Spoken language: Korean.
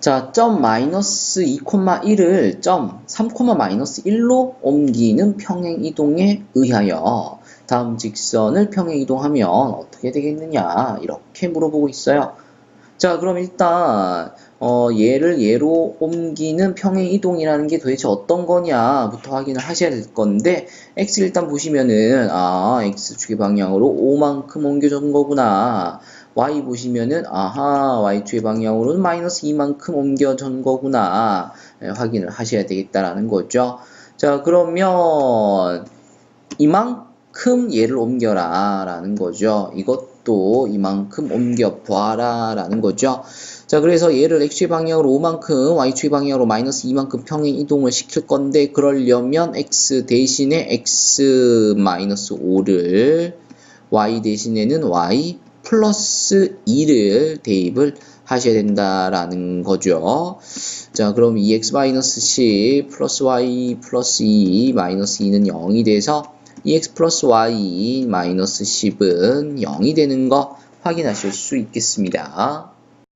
자, 점 마이너스 2,1을 점 3, 마이너스 1로 옮기는 평행 이동에 의하여 다음 직선을 평행 이동하면 어떻게 되겠느냐 이렇게 물어보고 있어요. 자, 그럼 일단 어, 얘를 얘로 옮기는 평행 이동이라는 게 도대체 어떤 거냐부터 확인을 하셔야 될 건데 x 일단 보시면은 아 x축의 방향으로 5만큼 옮겨준 거구나. y 보시면은 아하 y축의 방향으로는 마이너스 2만큼 옮겨준 거구나. 예, 확인을 하셔야 되겠다라는 거죠. 자, 그러면 이만큼 얘를 옮겨라 라는 거죠. 이것도 이만큼 옮겨 보아라 라는 거죠. 자, 그래서 얘를 x축의 방향으로 5만큼, y축의 방향으로 마이너스 2만큼 평행 이동을 시킬 건데, 그러려면 x 대신에 x 마이너스 5를, y 대신에는 y 플러스 2를 대입을 하셔야 된다라는 거죠. 자, 그럼 2x 마이너스 10 플러스 y 플러스 2 마이너스 2는 0이 돼서 2x 플러스 y 마이너스 10은 0이 되는 거 확인하실 수 있겠습니다.